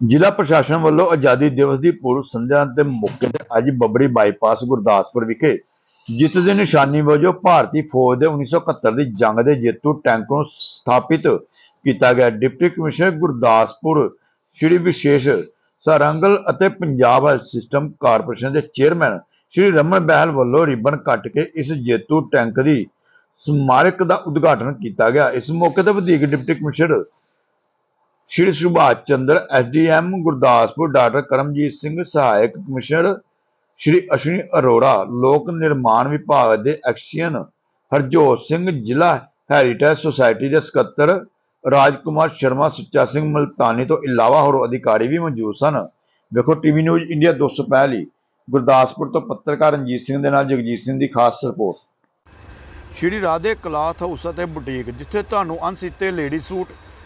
ਜ਼ਿਲ੍ਹਾ ਪ੍ਰਸ਼ਾਸਨ ਵੱਲੋਂ ਆਜ਼ਾਦੀ ਦਿਵਸ ਦੀ ਪੂਰਵ ਸੰਧਿਆ ਦੇ ਮੌਕੇ ਤੇ ਅੱਜ ਬੱਬਰੀ ਬਾਈਪਾਸ ਗੁਰਦਾਸਪੁਰ ਵਿਖੇ ਜਿੱਤ ਦੀ ਨਿਸ਼ਾਨੀ ਵਜੋਂ ਭਾਰਤੀ ਫੌਜ ਦੇ 1971 ਦੀ ਜੰਗ ਦੇ ਜੇਤੂ ਟੈਂਕ ਨੂੰ ਸਥਾਪਿਤ ਕੀਤਾ ਗਿਆ ਡਿਪਟੀ ਕਮਿਸ਼ਨਰ ਗੁਰਦਾਸਪੁਰ। ਸ਼੍ਰੀ ਵਿਸ਼ੇਸ਼ ਸਾਰੰਗਲ ਅਤੇ ਪੰਜਾਬ ਸਿਸਟਮ ਕਾਰਪੋਰੇਸ਼ਨ ਦੇ ਚੇਅਰਮੈਨ ਸ਼੍ਰੀ ਰਮਨ ਬਹਿਲ ਵੱਲੋਂ ਰਿਬਨ ਕੱਟ ਕੇ ਇਸ ਜੇਤੂ ਟੈਂਕ ਦੀ ਸਮਾਰਕ ਦਾ ਉਦਘਾਟਨ ਕੀਤਾ ਗਿਆ। ਇਸ ਮੌਕੇ ਤੇ ਵਧੀਕ deputy commissioner Shri Subhash Chander SDM Gurdaspur doctor Karamjit Singh, ਸਹਾਇਕ ਕਮਿਸ਼ਨਰ ਸ਼੍ਰੀ ਅਸ਼ਵਨੀ ਅਰੋੜਾ, ਲੋਕ ਨਿਰਮਾਣ ਵਿਭਾਗ ਦੇ ਐਕਸੀਅਨ ਹਰਜੋਤ ਸਿੰਘ, ਜ਼ਿਲ੍ਹਾ ਹੈਰੀਟੇਜ ਸੁਸਾਇਟੀ ਦੇ ਸਕੱਤਰ ਰਾਜਕੁਮਾਰ ਸ਼ਰਮਾ, ਸੁੱਚਾ ਸਿੰਘ ਮਲਤਾਨੀ ਤੋਂ ਇਲਾਵਾ ਹੋਰ ਅਧਿਕਾਰੀ ਵੀ ਮੌਜੂਦ ਸਨ। ਵੇਖੋ ਟੀਵੀ ਨਿਊਜ਼ ਇੰਡੀਆ 205 ਲਈ ਗੁਰਦਾਸਪੁਰ ਤੋਂ ਪੱਤਰਕਾਰ ਰਣਜੀਤ ਸਿੰਘ ਦੇ ਨਾਲ ਜਗਜੀਤ ਸਿੰਘ ਦੀ ਖਾਸ report. Shri Radhe cloth house ਅਤੇ ਬੁਟੀਕ, ਜਿੱਥੇ ਤੁਹਾਨੂੰ ਅਣਸੀਤੇ ਲੇਡੀ ਸੂਟ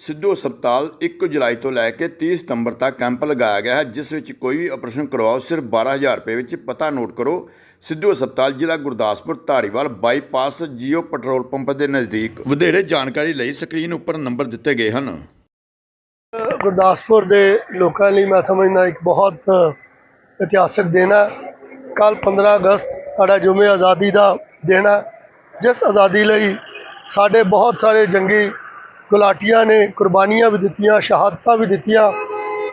ਸਿੱਧੂ ਹਸਪਤਾਲ 1 ਜੁਲਾਈ ਤੋਂ ਲੈ ਕੇ 30 ਸਤੰਬਰ ਤੱਕ ਕੈਂਪ ਲਗਾਇਆ ਗਿਆ ਹੈ, ਜਿਸ ਵਿੱਚ ਕੋਈ ਵੀ ਆਪਰੇਸ਼ਨ ਕਰਵਾਓ, ਸਿਰਫ 12000 ਰੁਪਏ ਵਿੱਚ ਪਤਾ ਨੋਟ ਕਰੋ। ਸਿੱਧੂ ਹਸਪਤਾਲ ਜ਼ਿਲ੍ਹਾ Gurdaspur, Dhariwal bypass Jio petrol pump ਦੇ ਨਜ਼ਦੀਕ। ਵਧੇਰੇ ਜਾਣਕਾਰੀ ਲਈ ਸਕਰੀਨ ਉੱਪਰ ਨੰਬਰ ਦਿੱਤੇ ਗਏ ਹਨ। ਗੁਰਦਾਸਪੁਰ ਦੇ ਲੋਕਾਂ ਲਈ ਮੈਂ ਸਮਝਦਾ ਇੱਕ ਬਹੁਤ ਇਤਿਹਾਸਕ ਦਿਨ ਹੈ। ਕੱਲ 15 ਅਗਸਤ ਸਾਡਾ ਜੁਮੇ ਆਜ਼ਾਦੀ ਦਾ ਦਿਨ ਹੈ, ਜਿਸ ਆਜ਼ਾਦੀ ਲਈ ਸਾਡੇ ਬਹੁਤ ਸਾਰੇ ਜੰਗੀ ਗੁਲਾਟੀਆਂ ਨੇ, ਕੁਰਬਾਨੀਆਂ ਵੀ ਦਿੱਤੀਆਂ, ਸ਼ਹਾਦਤਾਂ ਵੀ ਦਿੱਤੀਆਂ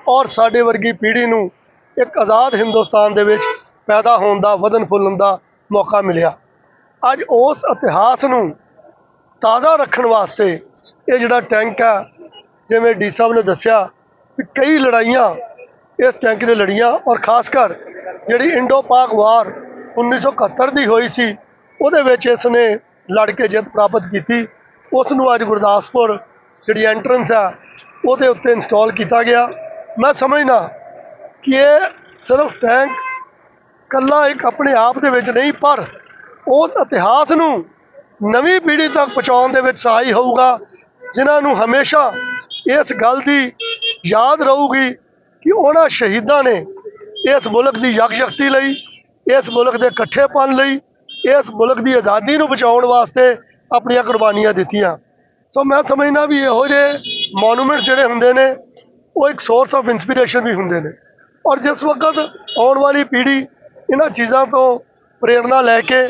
ਔਰ ਸਾਡੇ ਵਰਗੀ ਪੀੜ੍ਹੀ ਨੂੰ ਇੱਕ ਆਜ਼ਾਦ ਹਿੰਦੁਸਤਾਨ ਦੇ ਵਿੱਚ ਪੈਦਾ ਹੋਣ ਦਾ ਵਧਨ ਫੁੱਲਣ ਦਾ ਮੌਕਾ ਮਿਲਿਆ। ਅੱਜ ਉਸ ਇਤਿਹਾਸ ਨੂੰ ਤਾਜ਼ਾ ਰੱਖਣ ਵਾਸਤੇ ਇਹ ਜਿਹੜਾ ਟੈਂਕ ਹੈ ਜਿਵੇਂ ਡੀ ਸਾਹਿਬ ਨੇ ਦੱਸਿਆ ਕਿ ਕਈ ਲੜਾਈਆਂ ਇਸ ਟੈਂਕ ਨੇ ਲੜੀਆਂ ਔਰ ਖਾਸ ਕਰ ਜਿਹੜੀ ਇੰਡੋ ਪਾਕ ਵਾਰ 1971 ਦੀ ਹੋਈ ਸੀ, ਉਹਦੇ ਵਿੱਚ ਇਸ ਨੇ ਲੜ ਕੇ ਜਿੱਤ ਪ੍ਰਾਪਤ ਕੀਤੀ। ਉਸ ਨੂੰ ਅੱਜ ਗੁਰਦਾਸਪੁਰ ਜਿਹੜੀ ਐਂਟਰੈਂਸ ਹੈ ਉਹਦੇ ਉੱਤੇ ਇੰਸਟਾਲ ਕੀਤਾ ਗਿਆ। ਮੈਂ ਸਮਝਦਾ ਕਿ ਇਹ ਸਿਰਫ ਟੈਂਕ ਕੱਲਾ ਇੱਕ ਆਪਣੇ ਆਪ ਦੇ ਵਿੱਚ ਨਹੀਂ, ਪਰ ਉਸ ਇਤਿਹਾਸ ਨੂੰ ਨਵੀਂ ਪੀੜ੍ਹੀ ਤੱਕ ਪਹੁੰਚਾਉਣ ਦੇ ਵਿੱਚ ਸਹਾਈ ਹੋਊਗਾ, ਜਿਨ੍ਹਾਂ ਨੂੰ ਹਮੇਸ਼ਾ ਇਸ ਗੱਲ ਦੀ ਯਾਦ ਰਹੂਗੀ ਕਿ ਉਹਨਾਂ ਸ਼ਹੀਦਾਂ ਨੇ ਇਸ ਮੁਲਕ ਦੀ ਯਕਜਕਤੀ ਲਈ, ਇਸ ਮੁਲਕ ਦੇ ਇਕੱਠੇਪਨ ਲਈ, ਇਸ ਮੁਲਕ ਦੀ ਆਜ਼ਾਦੀ ਨੂੰ ਬਚਾਉਣ ਵਾਸਤੇ ਆਪਣੀਆਂ ਕੁਰਬਾਨੀਆਂ ਦਿੱਤੀਆਂ। ਸੋ ਮੈਂ ਸਮਝਦਾ ਵੀ ਇਹੋ ਜਿਹੇ ਮੋਨੂਮੈਂਟਸ ਜਿਹੜੇ ਹੁੰਦੇ ਨੇ, ਉਹ ਇੱਕ ਸੋਰਸ ਆਫ ਇਨਸਪੀਰੇਸ਼ਨ ਵੀ ਹੁੰਦੇ ਨੇ। ਔਰ ਜਿਸ ਵਕਤ ਆਉਣ ਵਾਲੀ ਪੀੜ੍ਹੀ ਇਹਨਾਂ ਚੀਜ਼ਾਂ ਤੋਂ ਪ੍ਰੇਰਣਾ ਲੈ ਕੇ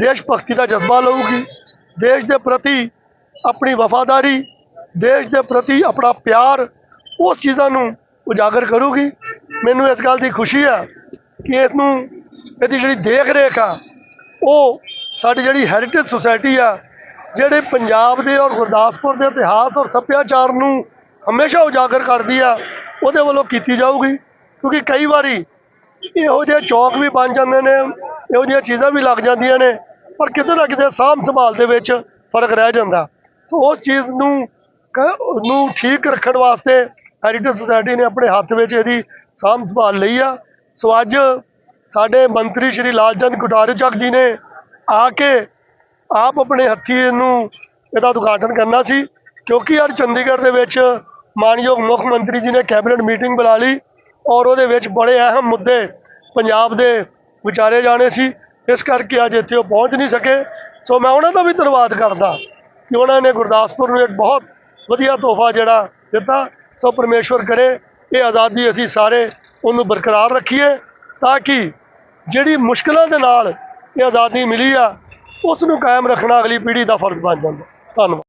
ਦੇਸ਼ ਭਗਤੀ ਦਾ ਜਜ਼ਬਾ ਲਊਗੀ, ਦੇਸ਼ ਦੇ ਪ੍ਰਤੀ ਆਪਣੀ ਵਫਾਦਾਰੀ, ਦੇਸ਼ ਦੇ ਪ੍ਰਤੀ ਆਪਣਾ ਪਿਆਰ, ਉਸ ਚੀਜ਼ਾਂ ਨੂੰ ਉਜਾਗਰ ਕਰੂਗੀ। ਮੈਨੂੰ ਇਸ ਗੱਲ ਦੀ ਖੁਸ਼ੀ ਆ ਕਿ ਇਸ ਨੂੰ ਇਹਦੀ ਜਿਹੜੀ ਦੇਖ ਰੇਖ ਆ, ਉਹ ਸਾਡੀ ਜਿਹੜੀ ਹੈਰੀਟੇਜ ਸੁਸਾਇਟੀ ਆ ਜਿਹੜੇ ਪੰਜਾਬ ਦੇ ਔਰ ਗੁਰਦਾਸਪੁਰ ਦੇ ਇਤਿਹਾਸ ਔਰ ਸੱਭਿਆਚਾਰ ਨੂੰ ਹਮੇਸ਼ਾ ਉਜਾਗਰ ਕਰਦੀ ਆ, ਉਹਦੇ ਵੱਲੋਂ ਕੀਤੀ ਜਾਊਗੀ। ਕਿਉਂਕਿ ਕਈ ਵਾਰੀ ਇਹੋ ਜਿਹੇ ਚੌਕ ਵੀ ਬਣ ਜਾਂਦੇ ਨੇ, ਇਹੋ ਜਿਹੀਆਂ ਚੀਜ਼ਾਂ ਵੀ ਲੱਗ ਜਾਂਦੀਆਂ ਨੇ, ਪਰ ਕਿਤੇ ਨਾ ਕਿਤੇ ਸਾਂਭ ਸੰਭਾਲ ਦੇ ਵਿੱਚ ਫ਼ਰਕ ਰਹਿ ਜਾਂਦਾ। ਸੋ ਉਸ ਚੀਜ਼ ਨੂੰ ਕ- ਨੂੰ ਠੀਕ ਰੱਖਣ ਵਾਸਤੇ ਹੈਰੀਟੇਜ ਸੁਸਾਇਟੀ ਨੇ ਆਪਣੇ ਹੱਥ ਵਿੱਚ ਇਹਦੀ ਸਾਂਭ ਸੰਭਾਲ ਲਈ ਆ। ਸੋ ਅੱਜ ਸਾਡੇ ਮੰਤਰੀ ਸ਼੍ਰੀ ਲਾਲਚੰਦ ਕੁਟਾਰੂ ਚੱਕ ਜੀ ਨੇ ਆ ਕੇ ਆਪ ਆਪਣੇ ਹੱਥੀ ਇਹਨੂੰ ਇਹਦਾ ਉਦਘਾਟਨ ਕਰਨਾ ਸੀ, ਕਿਉਂਕਿ ਅੱਜ ਚੰਡੀਗੜ੍ਹ ਦੇ ਵਿੱਚ ਮਾਨਯੋਗ ਮੁੱਖ ਮੰਤਰੀ ਜੀ ਨੇ ਕੈਬਨਿਟ ਮੀਟਿੰਗ ਬੁਲਾ ਲਈ ਔਰ ਉਹਦੇ ਵਿੱਚ ਬੜੇ ਅਹਿਮ ਮੁੱਦੇ ਪੰਜਾਬ ਦੇ ਵਿਚਾਰੇ ਜਾਣੇ ਸੀ, ਇਸ ਕਰਕੇ ਅੱਜ ਇੱਥੇ ਉਹ ਪਹੁੰਚ ਨਹੀਂ ਸਕੇ। ਸੋ ਮੈਂ ਉਹਨਾਂ ਦਾ ਵੀ ਧੰਨਵਾਦ ਕਰਦਾ ਕਿ ਉਹਨਾਂ ਨੇ ਗੁਰਦਾਸਪੁਰ ਨੂੰ ਇੱਕ ਬਹੁਤ ਵਧੀਆ ਤੋਹਫਾ ਜਿਹੜਾ ਦਿੱਤਾ, ਸੋ ਪਰਮੇਸ਼ਵਰ ਕਰੇ ਇਹ ਆਜ਼ਾਦੀ ਅਸੀਂ ਸਾਰੇ ਉਹਨੂੰ ਬਰਕਰਾਰ ਰੱਖੀਏ, ਤਾਂ ਕਿ ਜਿਹੜੀ ਮੁਸ਼ਕਲਾਂ ਦੇ ਨਾਲ ਇਹ ਆਜ਼ਾਦੀ ਮਿਲੀ ਆ ਉਸ ਨੂੰ ਕਾਇਮ ਰੱਖਣਾ ਅਗਲੀ ਪੀੜ੍ਹੀ ਦਾ ਫਰਜ਼ ਬਣ ਜਾਂਦਾ। ਧੰਨਵਾਦ।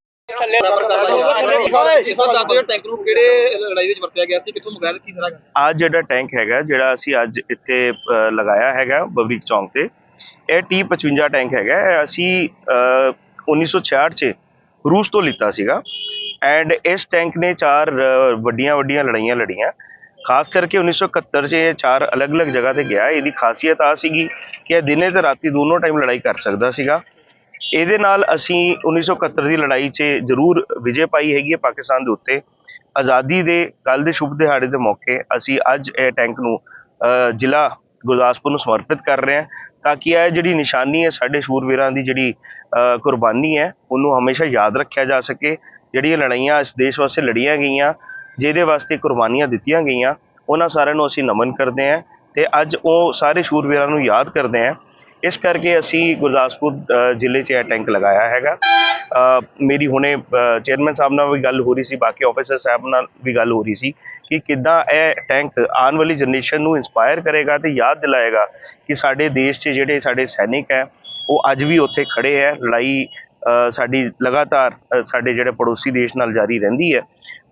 ਸਰ ਜਿਹੜਾ ਟੈਂਕ ਹੈਗਾ ਜਿਹੜਾ ਅਸੀਂ ਅੱਜ ਇੱਥੇ ਲਗਾਇਆ ਹੈਗਾ ਬਬਰੀਕ ਚੌਂਕ ਤੇ ਇਹ T55 ਟੈਂਕ ਹੈਗਾ। ਇਹ ਅਸੀਂ ਅ, 1966 ਚ ਰੂਸ ਤੋਂ ਲਿੱਤਾ ਸੀਗਾ। ਐਂਡ ਇਸ ਟੈਂਕ ਨੇ ਚਾਰ ਵੱਡੀਆਂ ਵੱਡੀਆਂ ਲੜਾਈਆਂ ਲੜੀਆਂ। ਖਾਸ ਕਰਕੇ 1971 ਚ ਇਹ ਚਾਰ ਅਲੱਗ-ਅਲੱਗ ਜਗ੍ਹਾ ਤੇ ਗਿਆ। ਇਹਦੀ ਖਾਸੀਅਤ ਆ ਸੀਗੀ ਕਿ ਇਹ ਦਿਨੇ ਤੇ ਰਾਤੀ ਦੋਨੋਂ ਟਾਈਮ ਲੜਾਈ ਕਰ ਸਕਦਾ ਸੀਗਾ। ਇਹਦੇ ਨਾਲ ਅਸੀਂ 1971 ਦੀ ਲੜਾਈ 'ਚ ਜ਼ਰੂਰ ਵਿਜੇ ਪਾਈ ਹੈਗੀ ਹੈ ਪਾਕਿਸਤਾਨ ਦੇ ਉੱਤੇ। ਆਜ਼ਾਦੀ ਦੇ ਕੱਲ ਦੇ ਸ਼ੁਭ ਦਿਹਾੜੇ ਦੇ ਮੌਕੇ ਅਸੀਂ ਅੱਜ ਇਹ ਟੈਂਕ ਨੂੰ ਜ਼ਿਲ੍ਹਾ ਗੁਰਦਾਸਪੁਰ ਨੂੰ ਸਮਰਪਿਤ ਕਰ ਰਹੇ ਹਾਂ ਤਾਂ ਕਿ ਇਹ ਜਿਹੜੀ ਨਿਸ਼ਾਨੀ ਹੈ ਸਾਡੇ ਸ਼ੂਰਵੀਰਾਂ ਦੀ ਜਿਹੜੀ ਕੁਰਬਾਨੀ ਹੈ, ਉਹਨੂੰ ਹਮੇਸ਼ਾ ਯਾਦ ਰੱਖਿਆ ਜਾ ਸਕੇ। ਜਿਹੜੀਆਂ ਲੜਾਈਆਂ ਇਸ ਦੇਸ਼ ਵਾਸਤੇ ਲੜੀਆਂ ਗਈਆਂ ਜਿਹਦੇ ਵਾਸਤੇ ਕੁਰਬਾਨੀਆਂ ਦਿੱਤੀਆਂ ਗਈਆਂ, ਉਹਨਾਂ ਸਾਰਿਆਂ ਨੂੰ ਅਸੀਂ ਨਮਨ ਕਰਦੇ ਹਾਂ ਤੇ ਅੱਜ ਉਹ ਸਾਰੇ ਸ਼ੂਰਵੀਰਾਂ ਨੂੰ ਯਾਦ ਕਰਦੇ ਹਾਂ। ਇਸ ਕਰਕੇ ਅਸੀਂ ਗੁਰਦਾਸਪੁਰ ਜ਼ਿਲ੍ਹੇ 'ਚ ਇਹ ਟੈਂਕ ਲਗਾਇਆ ਹੈਗਾ। ਮੇਰੀ ਹੁਣੇ ਚੇਅਰਮੈਨ ਸਾਹਿਬ ਨਾਲ ਵੀ ਗੱਲ ਹੋ ਰਹੀ ਸੀ, ਬਾਕੀ ਆਫੀਸਰ ਸਾਹਿਬ ਨਾਲ ਵੀ ਗੱਲ ਹੋ ਰਹੀ ਸੀ ਕਿ ਕਿੱਦਾਂ ਇਹ ਟੈਂਕ ਆਉਣ ਵਾਲੀ ਜਨਰੇਸ਼ਨ ਨੂੰ ਇਨਸਪਾਇਰ ਕਰੇਗਾ ਤੇ ਯਾਦ ਦਿਲਾਏਗਾ ਕਿ ਸਾਡੇ ਦੇਸ਼ 'ਚ ਜਿਹੜੇ ਸਾਡੇ ਸੈਨਿਕ ਹੈ, ਉਹ ਅੱਜ ਵੀ ਉੱਥੇ ਖੜੇ ਹੈ। ਲੜਾਈ ਸਾਡੀ ਲਗਾਤਾਰ ਸਾਡੇ ਜਿਹੜੇ ਪੜੋਸੀ ਦੇਸ਼ ਨਾਲ ਜਾਰੀ ਰਹਿੰਦੀ ਹੈ।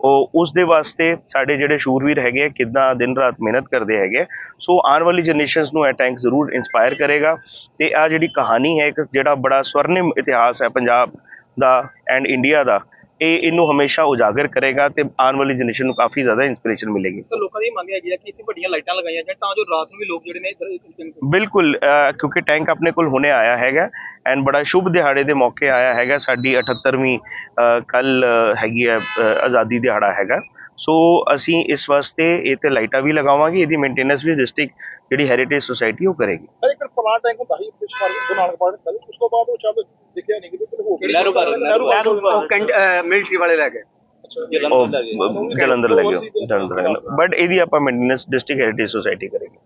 ਉਹ ਉਸ ਦੇ ਵਾਸਤੇ ਸਾਡੇ ਜਿਹੜੇ ਸ਼ੂਰਵੀਰ ਹੈਗੇ ਆ, ਕਿੱਦਾਂ ਦਿਨ ਰਾਤ ਮਿਹਨਤ ਕਰਦੇ ਹੈਗੇ ਆ। ਸੋ ਆਉਣ ਵਾਲੀ ਜਨਰੇਸ਼ਨਸ ਨੂੰ ਇਹ ਟੈਂਕ ਜ਼ਰੂਰ ਇਨਸਪਾਇਰ ਕਰੇਗਾ ਤੇ ਆ ਜਿਹੜੀ ਕਹਾਣੀ ਹੈ ਇੱਕ ਜਿਹੜਾ ਬੜਾ ਸਵਰਨਿਮ ਇਤਿਹਾਸ ਹੈ ਪੰਜਾਬ ਦਾ ਐਂਡ ਇੰਡੀਆ ਦਾ ਇਹ ਇਹਨੂੰ ਹਮੇਸ਼ਾ ਉਜਾਗਰ ਕਰੇਗਾ ਤੇ ਆਉਣ ਵਾਲੀ ਜਨਰੇਸ਼ਨ ਨੂੰ ਕਾਫੀ ਜ਼ਿਆਦਾ ਇਨਸਪੀਰੇਸ਼ਨ ਮਿਲੇਗੀ। ਸਰ ਲੋਕਾਂ ਦੀ ਮੰਗ ਹੈਗੀ ਹੈ ਕਿ ਇੱਥੇ ਵੱਡੀਆਂ ਲਾਈਟਾਂ ਲਗਾਈਆਂ ਜਾਣ ਤਾਂ ਜੋ ਰਾਤ ਨੂੰ ਵੀ ਲੋਕ ਜਿਹੜੇ ਨੇ ਇੱਧਰ ਬਿਲਕੁਲ ਕਿਉਂਕਿ ਟੈਂਕ ਆਪਣੇ ਕੋਲ ਹੁਣੇ ਆਇਆ ਹੈਗਾ ਐਂਡ ਬੜਾ ਸ਼ੁਭ ਦਿਹਾੜੇ ਦੇ ਮੌਕੇ ਆਇਆ ਹੈਗਾ। ਸਾਡੀ 78ਵੀਂ ਕੱਲ ਹੈਗੀ ਹੈ ਆਜ਼ਾਦੀ ਦਿਹਾੜਾ ਹੈਗਾ। ਸੋ ਅਸੀਂ ਇਸ ਵਾਸਤੇ ਇਹ ਤੇ ਲਾਈਟਾਂ ਵੀ ਲਗਾਵਾਂਗੇ ਇਹਦੀ ਮੇਨਟੇਨੈਂਸ ਵੀ ਡਿਸਟ੍ਰਿਕਟ ਜਿਹੜੀ ਹੈਰੀਟੇਜ ਸੁਸਾਇਟੀ ਉਹ ਕਰੇਗੀ। ਇੱਕ ਪਲਾਨ ਟੈਂਕ ਹੁੰਦਾ ਸੀ ਵਾਰ ਗੁਰੂ ਨਾਨਕ ਪਹਿਲੇ ਉਸ ਤੋਂ ਬਾਅਦ ਉਹ ਸ਼ਬਦ ਦਿਖਿਆ ਨਹੀਂ ਕਿਤੇ ਕੋਈ ਹੋ ਗਿਆ ਨਹਿਰੂ ਉਹ ਮਿਲਟਰੀ ਵਾਲੇ ਲੈ ਗਏ। ਉਹ ਜਲੰਧਰ ਲੱਗੇ ਜਲੰਧਰ। ਬਟ ਇਹਦੀ ਆਪਾਂ ਮੇਨਟੇਨੈਂਸ ਡਿਸਟ੍ਰਿਕਟ ਹੈਰੀਟੇਜ ਸੁਸਾਇਟੀ ਕਰੇਗੀ।